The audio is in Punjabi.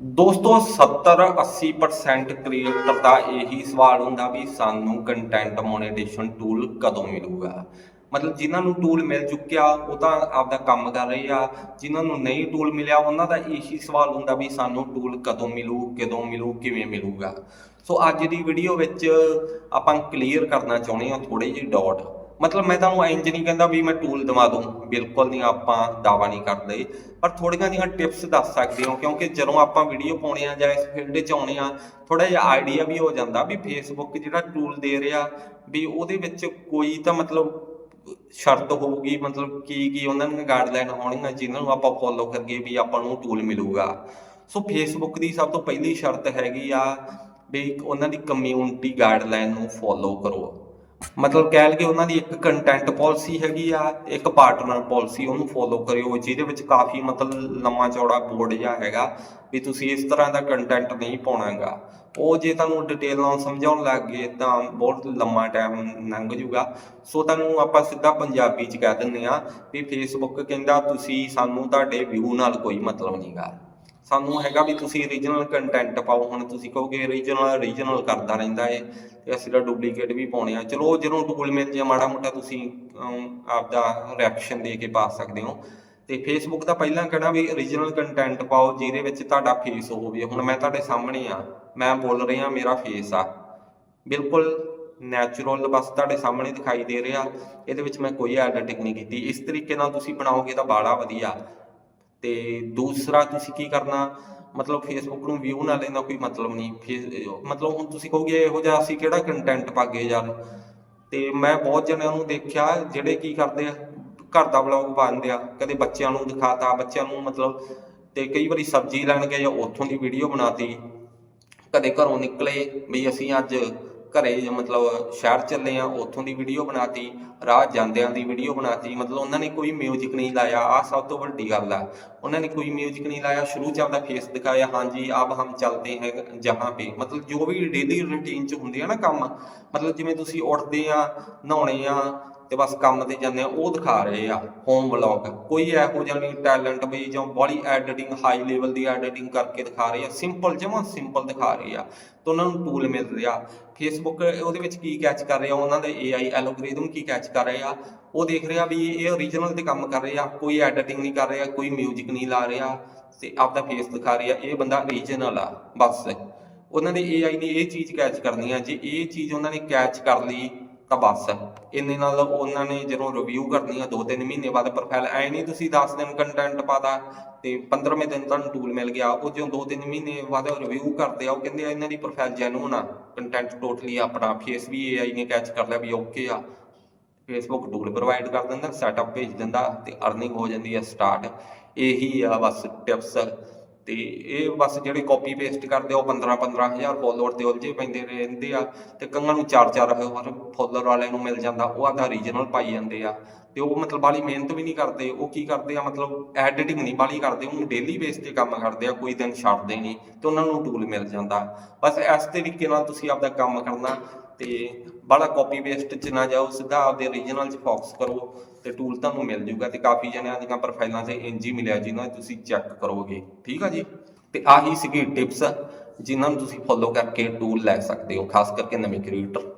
ਦੋਸਤੋ 70 80% ਕ੍ਰੀਏਟਰ ਦਾ ਇਹੀ ਸਵਾਲ ਹੁੰਦਾ ਵੀ ਸਾਨੂੰ ਕੰਟੈਂਟ ਮੋਨੇਟੇਸ਼ਨ ਟੂਲ ਕਦੋਂ ਮਿਲੂਗਾ? ਮਤਲਬ ਜਿਨ੍ਹਾਂ ਨੂੰ ਟੂਲ ਮਿਲ ਚੁੱਕਿਆ, ਉਹ ਤਾਂ ਆਪਦਾ ਕੰਮ ਕਰ ਰਹੇ ਆ। ਜਿਨ੍ਹਾਂ ਨੂੰ ਨਹੀਂ ਟੂਲ ਮਿਲਿਆ, ਉਹਨਾਂ ਦਾ ਇਹੀ ਸਵਾਲ ਹੁੰਦਾ ਵੀ ਸਾਨੂੰ ਟੂਲ ਕਦੋਂ ਮਿਲੂ ਕਦੋਂ ਮਿਲੂ, ਕਿਵੇਂ ਮਿਲੂਗਾ? ਸੋ ਅੱਜ ਦੀ ਵੀਡੀਓ ਵਿੱਚ ਆਪਾਂ ਕਲੀਅਰ ਕਰਨਾ ਚਾਹੁੰਦੇ ਹਾਂ ਥੋੜੇ ਜਿਹੇ ਡਾਟ ਮਤਲਬ ਮੈਂ ਤੁਹਾਨੂੰ ਇੰਜ ਨਹੀਂ ਕਹਿੰਦਾ ਵੀ ਮੈਂ ਟੂਲ ਦਵਾ ਦੂੰ, ਬਿਲਕੁਲ ਨਹੀਂ ਆਪਾਂ ਦਾਵਾ ਨਹੀਂ ਕਰਦੇ। ਪਰ ਥੋੜੀਆਂ ਜਿਹੀਆਂ ਟਿਪਸ ਦੱਸ ਸਕਦੇ ਹਾਂ, ਕਿਉਂਕਿ ਜਦੋਂ ਆਪਾਂ ਵੀਡੀਓ ਪਾਉਣੇ ਆ ਜਾਂ ਇਸ ਫੀਲਡ 'ਚ ਆਉਣੇ ਆ ਥੋੜਾ ਜਿਹਾ ਆਈਡੀਆ ਵੀ ਹੋ ਜਾਂਦਾ ਵੀ ਫੇਸਬੁੱਕ ਜਿਹੜਾ ਟੂਲ ਦੇ ਰਿਹਾ, ਵੀ ਉਹਦੇ ਵਿੱਚ ਕੋਈ ਤਾਂ ਮਤਲਬ ਸ਼ਰਤ ਹੋਊਗੀ, ਮਤਲਬ ਕੀ ਕੀ ਉਹਨਾਂ ਦੀਆਂ ਗਾਈਡਲਾਈਨ ਹੋਣਗੀਆਂ ਜਿਨ੍ਹਾਂ ਨੂੰ ਆਪਾਂ ਫੋਲੋ ਕਰੀਏ ਵੀ ਆਪਾਂ ਨੂੰ ਟੂਲ ਮਿਲੂਗਾ। ਸੋ ਫੇਸਬੁੱਕ ਦੀ ਸਭ ਤੋਂ ਪਹਿਲੀ ਸ਼ਰਤ ਹੈਗੀ ਆ ਵੀ ਉਹਨਾਂ ਦੀ ਕਮਿਊਨਿਟੀ ਗਾਈਡਲਾਈਨ ਨੂੰ ਫੋਲੋ ਕਰੋ। ਮਤਲਬ ਕਹਿ ਲਈਏ ਉਹਨਾਂ ਦੀ ਇੱਕ ਕੰਟੈਂਟ ਪਾਲਿਸੀ ਹੈਗੀ ਆ, ਇੱਕ ਪਾਰਟਨਰ ਪਾਲਿਸੀ ਉਹਨੂੰ ਫੋਲੋ ਕਰਿਓ, ਜਿਹਦੇ ਵਿੱਚ ਕਾਫੀ ਮਤਲਬ ਲੰਮਾ ਚੌੜਾ ਬੋਰਡ ਜਿਹਾ ਹੈਗਾ ਵੀ ਤੁਸੀਂ ਇਸ ਤਰ੍ਹਾਂ ਦਾ ਕੰਟੈਂਟ ਨਹੀਂ ਪਾਉਣਾਗਾ। ਉਹ ਜੇ ਤੁਹਾਨੂੰ ਡਿਟੇਲ ਨਾਲ ਸਮਝਾਉਣ ਲੱਗ ਗਏ ਤਾਂ ਬਹੁਤ ਲੰਮਾ ਟਾਈਮ ਲੰਘ ਜੂਗਾ ਸੋ ਤੁਹਾਨੂੰ ਆਪਾਂ ਸਿੱਧਾ ਪੰਜਾਬੀ ਚ ਕਹਿ ਦਿੰਦੇ ਆ ਵੀ ਫੇਸਬੁੱਕ ਕਹਿੰਦਾ ਤੁਸੀਂ ਸਾਨੂੰ ਤੁਹਾਡੇ ਵਿਊ ਨਾਲ ਕੋਈ ਮਤਲਬ ਨਹੀਂਗਾ ਸਾਨੂੰ ਹੈਗਾ ਵੀ ਤੁਸੀਂ ਰੀਜਨਲ ਕੰਟੈਂਟ ਪਾਓ। ਹੁਣ ਤੁਸੀਂ ਕਹੋਗੇ ਰੀਜਨਲ ਰੀਜਨਲ ਕਰਦਾ ਰਹਿੰਦਾ ਏ ਤੇ ਅਸੀਂ ਤਾਂ ਡੁਪਲੀਕੇਟ ਵੀ ਪਾਉਣੇ ਆ। ਚਲੋ ਜਦੋਂ ਟੂਲ ਮਿਲ ਜੇ ਮਾੜਾ ਮੋਟਾ ਤੁਸੀਂ ਅਮ, ਆਪਦਾ ਰਿਐਕਸ਼ਨ ਦੇ ਕੇ ਪਾ ਸਕਦੇ ਹੋ। ਤੇ ਫੇਸਬੁੱਕ ਦਾ ਪਹਿਲਾਂ ਕਹਿਣਾ ਵੀ ਓਰੀਜਨਲ ਕੰਟੈਂਟ ਪਾਓ ਜਿਹਦੇ ਵਿੱਚ ਤੁਹਾਡਾ ਫੇਸ ਹੋਵੇ। ਹੁਣ ਮੈਂ ਤੁਹਾਡੇ ਸਾਹਮਣੇ ਆ। ਮੈਂ ਬੋਲ ਰਿਹਾ ਮੇਰਾ ਫੇਸ ਆ। ਬਿਲਕੁਲ ਨੈਚੁਰਲ ਬਸ ਤੁਹਾਡੇ ਸਾਹਮਣੇ ਦਿਖਾਈ ਦੇ ਰਿਹਾ। ਇਹਦੇ ਵਿੱਚ ਮੈਂ ਕੋਈ ਐਡੀਟਿੰਗ ਨਹੀਂ ਕੀਤੀ। ਇਸ ਤਰੀਕੇ ਨਾਲ ਤੁਸੀਂ ਬਣਾਓਗੇ ਤਾਂ ਬਾਲਾ ਵਧੀਆ। ਤੇ ਦੂਸਰਾ ਤੁਸੀਂ ਕੀ ਕਰਨਾ? ਮਤਲਬ ਫੇਸਬੁੱਕ ਨੂੰ ਵਿਊ ਨਾਲ ਲੈਣਾ ਕੋਈ ਮਤਲਬ ਨਹੀਂ। ਫੇਸ ਮਤਲਬ ਹੁਣ ਤੁਸੀਂ ਕਹੋਗੇ ਇਹੋ ਜਿਹਾ ਅਸੀਂ ਕਿਹੜਾ ਕੰਟੈਂਟ ਪਾਗੇ ਯਾਰ? ਤੇ ਮੈਂ ਬਹੁਤ ਜਣਿਆਂ ਨੂੰ ਦੇਖਿਆ ਜਿਹੜੇ ਕੀ ਕਰਦੇ ਆ, ਘਰ ਦਾ ਵਲੌਗ ਬਣਦੇ ਆ। ਕਦੇ ਬੱਚਿਆਂ ਨੂੰ ਦਿਖਾਤਾ, ਬੱਚਿਆਂ ਨੂੰ ਮਤਲਬ ਤੇ ਕਈ ਵਾਰੀ ਸਬਜ਼ੀ ਲੈਣ ਗਏ ਜਾਂ ਉੱਥੋਂ ਦੀ ਵੀਡੀਓ ਬਣਾਤੀ। ਕਦੇ ਘਰੋਂ ਨਿਕਲੇ ਵੀ ਅਸੀਂ ਅੱਜ ਘਰੇ ਮਤਲਬ ਸ਼ਹਿਰ ਚੱਲੇ ਆ, ਉੱਥੋਂ ਦੀ ਵੀਡੀਓ ਬਣਾਤੀ ਰਾਹ ਜਾਂਦਿਆਂ ਦੀ ਵੀਡੀਓ ਬਣਾਤੀ, ਮਤਲਬ ਉਹਨਾਂ ਨੇ ਕੋਈ ਮਿਊਜ਼ਿਕ ਨਹੀਂ ਲਾਇਆ, ਆਹ ਸਭ ਤੋਂ ਵੱਡੀ ਗੱਲ ਆ। ਉਹਨਾਂ ਨੇ ਕੋਈ ਮਿਊਜ਼ਿਕ ਨਹੀਂ ਲਾਇਆ, ਸ਼ੁਰੂ ਚ ਆਪਦਾ ਫੇਸ ਦਿਖਾਇਆ, ਹਾਂਜੀ, ਆਪ ਹਮ ਚਲਤੇ ਹੈ ਜਹਾਂ ਪੇ। ਮਤਲਬ ਜੋ ਵੀ ਡੇਲੀ ਰੁਟੀਨ ਚ ਹੁੰਦੇ ਆ ਨਾ ਕੰਮ, ਮਤਲਬ ਜਿਵੇਂ ਤੁਸੀਂ ਉੱਠਦੇ ਆ, ਨਹਾਉਣੇ ਆ ਤੇ ਬਸ ਕੰਮ ਤੇ ਜਾਂਦੇ ਆ ਉਹ ਦਿਖਾ ਰਹੇ ਆ ਹੋਮ ਵਲੌਗ ਕੋਈ ਇਹੋ ਜਿਹਾ ਨਹੀਂ ਟੈਲੈਂਟ ਵੀ ਜਾਂ ਬੜੀ ਐਡੀਟਿੰਗ ਹਾਈ ਲੈਵਲ ਦੀ ਐਡੀਟਿੰਗ ਕਰਕੇ ਦਿਖਾ ਰਹੇ ਆ ਸਿੰਪਲ ਜਮਾਂ ਸਿੰਪਲ ਦਿਖਾ ਰਹੇ ਆ, ਤਾਂ ਉਹਨਾਂ ਨੂੰ ਟੂਲ ਮਿਲ ਰਿਹਾ। ਫੇਸਬੁੱਕ ਉਹਦੇ ਵਿੱਚ ਕੀ ਕੈਚ ਕਰ ਰਿਹਾ ਉਹਨਾਂ ਦੇ AI ਐਲਗੋਰਿਦਮ ਕੀ ਕੈਚ ਕਰ ਰਹੇ ਆ, ਉਹ ਦੇਖ ਰਿਹਾ ਵੀ ਇਹ ਓਰੀਜਨਲ ਤੇ ਕੰਮ ਕਰ ਰਿਹਾ ਕੋਈ ਐਡੀਟਿੰਗ ਨਹੀਂ ਕਰ ਰਿਹਾ, ਕੋਈ 뮤직 ਨਹੀਂ ਲਾ ਰਿਹਾ, ਤੇ ਆਪਦਾ ਫੇਸ ਦਿਖਾ ਰਿਹਾ ਇਹ ਬੰਦਾ ਓਰੀਜਨਲ ਆ, ਬਸ। ਉਹਨਾਂ ਦੇ AI ਨੇ ਇਹ ਚੀਜ਼ ਕੈਚ ਕਰਨੀ ਆ, ਜੇ ਇਹ ਚੀਜ਼ ਉਹਨਾਂ ਨੇ ਕੈਚ ਕਰ ਲਈ ਤਾਂ ਬਸ। ਇੰਨੇ ਨਾਲ ਉਹਨਾਂ ਨੇ ਜਦੋਂ ਰਿਵਿਊ ਕਰਨੀ ਆ 2-3 ਮਹੀਨੇ ਬਾਅਦ ਪ੍ਰੋਫਾਈਲ ਐ ਨਹੀਂ ਤੁਸੀਂ 10 ਦਿਨ ਕੰਟੈਂਟ ਪਾਦਾ ਤੇ 15ਵੇਂ ਦਿਨ ਤੁਹਾਨੂੰ ਟੂਲ ਮਿਲ ਗਿਆ, ਉਹ ਜਿਉਂ 2-3 ਮਹੀਨੇ ਬਾਅਦ ਰਿਵਿਊ ਕਰਦੇ ਆ, ਉਹ ਕਹਿੰਦੇ ਆ ਇਹਨਾਂ ਦੀ ਪ੍ਰੋਫਾਈਲ ਜੈਨੂਨ ਆ। ਕੰਟੈਂਟ ਟੋਟਲੀ ਆਪਣਾ ਫੇਸ ਵੀ AI ਨੇ ਕੈਚ ਕਰ ਲਿਆ ਵੀ ਓਕੇ ਆ। ਫੇਸਬੁੱਕ ਟੂਲ ਪ੍ਰੋਵਾਈਡ ਕਰ ਦਿੰਦਾ ਸੈਟਅਪ ਭੇਜ ਦਿੰਦਾ ਤੇ ਅਰਨਿੰਗ ਹੋ ਜਾਂਦੀ ਹੈ ਸਟਾਰਟ ਇਹੀ ਆ ਬਸ ਟਿਪਸ ਤੇ ਇਹ ਬਸ ਜਿਹੜੇ ਕਾਪੀ ਪੇਸਟ ਕਰਦੇ ਆ, ਉਹ 15 15000 ਫੋਲੋਅਰ ਤੇ ਉਲਝੇ ਪੈਂਦੇ ਰਹਿੰਦੇ ਆ ਤੇ ਕਈਆਂ ਨੂੰ 4-4 ਫੋਲੋਅਰ ਵਾਲਿਆਂ ਨੂੰ ਮਿਲ ਜਾਂਦਾ, ਉਹ ਆਦਾ ਰੀਜਨਲ ਪਾਈ ਜਾਂਦੇ ਆ। ਤੇ ਉਹ ਮਤਲਬ ਬਾਲੀ ਮਿਹਨਤ ਵੀ ਨਹੀਂ ਕਰਦੇ, ਉਹ ਕੀ ਕਰਦੇ ਆ, ਮਤਲਬ ਐਡੀਟਿੰਗ ਨਹੀਂ ਬਾਲੀ ਕਰਦੇ, ਉਹਨੂੰ ਡੇਲੀ ਬੇਸ ਤੇ ਕੰਮ ਕਰਦੇ ਆ, ਕੋਈ ਦਿਨ ਛੱਡਦੇ ਨਹੀਂ ਤੇ ਉਹਨਾਂ ਨੂੰ ਟੂਲ ਮਿਲ ਜਾਂਦਾ। ਬਸ ਇਸ ਤਰੀਕੇ ਨਾਲ ਤੁਸੀਂ ਆਪਦਾ ਕੰਮ ਕਰਨਾ ਤੇ ਬੜਾ ਕਾਪੀ ਪੇਸਟ ਚ ਨਾ ਜਾਓ, ਸਿੱਧਾ ਆਪਦੇ ਓਰੀਜਨਲ ਚ ਫੋਕਸ ਕਰੋ ਤੇ ਟੂਲ ਤੁਹਾਨੂੰ ਮਿਲ ਜੂਗਾ ਤੇ ਕਾਫੀ ਜਣਿਆਂ ਦੀਆਂ ਪ੍ਰੋਫਾਈਲਾਂ ਤੇ ਇੰਜ ਹੀ ਮਿਲਿਆ ਜਿਹਨਾਂ ਤੁਸੀਂ ਚੈੱਕ ਕਰੋਗੇ, ਠੀਕ ਆ ਜੀ? ਤੇ ਆਹੀ ਸੀਗੀ ਟਿਪਸ ਜਿਨ੍ਹਾਂ ਨੂੰ ਤੁਸੀਂ ਫੋਲੋ ਕਰਕੇ ਟੂਲ ਲੈ ਸਕਦੇ ਹੋ, ਖਾਸ ਕਰਕੇ ਨਵੇਂ ਕ੍ਰੀਏਟਰ